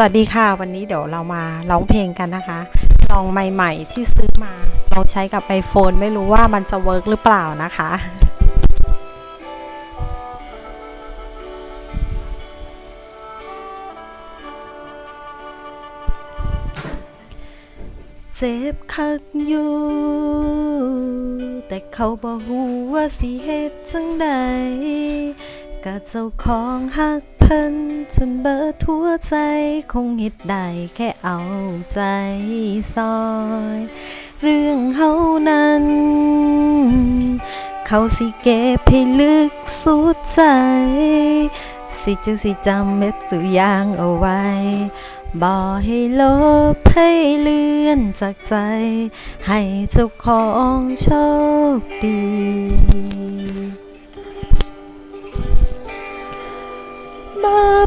สวัสดีค่ะ วันนี้เดี๋ยวเรามาร้องเพลงกันนะคะ ลองใหม่ๆที่ซื้อมาลองใช้กับ iPhone ไม่รู้ว่ามันจะเวิร์กหรือเปล่านะคะเจ็บคักอยู่ แต่เขาบอกหูว่าสิเฮ็ดจังใดกะเจ้าของหัก พิ่นจนเบิดทั่วใจ คงเฮ็ดได้แค่เอาใจซอย เรื่องเฮานั้น เขาสิเก็บให้ลึกสุดใจ สิจึงสิจำเม็ดสุยางเอาไว้บ่ให้ลบให้เลื่อนจากใจ ให้เจ้าของโชคดี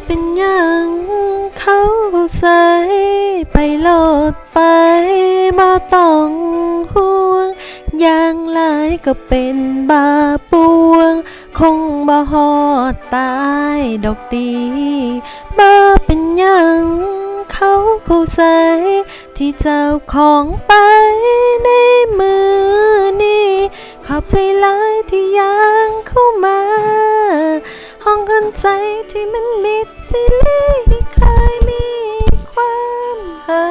เป็นยังเขาใจไปโลดไปบ่ต้องห่วงอย่างหลายก็เป็นบาปวง คงบ่ฮอดตายดอกตีบ่เป็นยังเขาเข้าใจที่เจ้าของไปในมือนี้ ขอบใจหลายที่ยังเข้ามา องกันใจที่มันมิดสิลีเคยมีความหา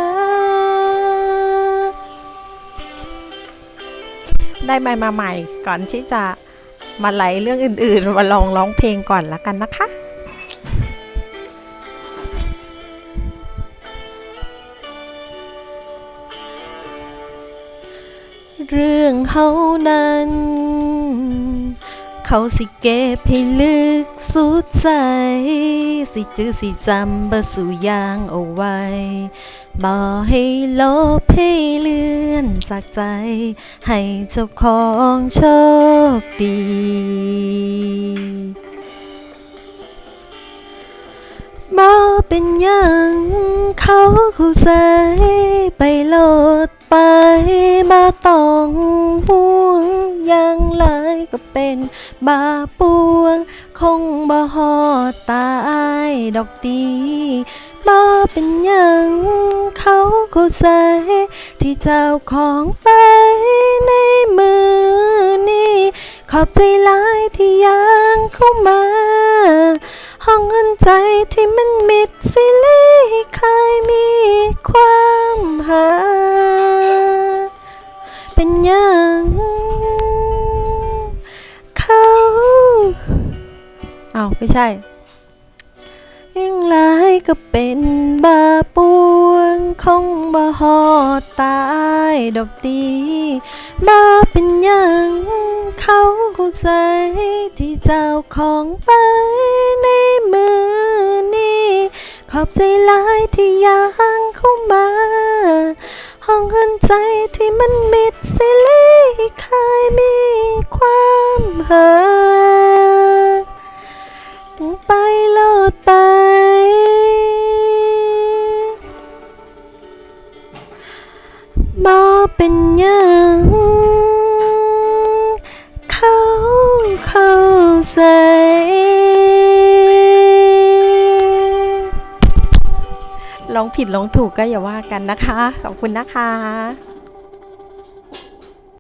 ได้ใบมาใหม่ก่อนที่จะมาไหลเรื่องอื่น ๆ มาลองร้องเพลงก่อนละกันนะคะเรื่องเฮานั้น เขาสิเก็บให้ลึกสุดใจ สิจื้อสิจำเบอร์สู่ยางเอาไว้ บ่ให้ลบให้เลื่อนจากใจ ให้เจ้าของโชคดีบ่เป็นยังเขาเข้าใจ บาปวง คงบ่ฮอดตายดอกดีบ่เป็นหยังเขาเข้าใจที่เจ้าของไปในมือนี้ขอบใจหลายที่ยังเข้ามาห้องอันใจที่มันมิดสิลีเคยมีความหา เอาวไม่ใช่ ยังหลายก็เป็นบาปวงคงบ่ฮอดตายดอกดีบ่เป็นยังเขาเข้าใจที่เจ้าของไปในมือนี้ขอบใจหลายที่ยังเข้ามาห้องหันใจที่มันมิดสิลีเคยมีความเหา ร้องผิดร้องถูกก็อย่าว่ากันนะคะ ขอบคุณนะคะ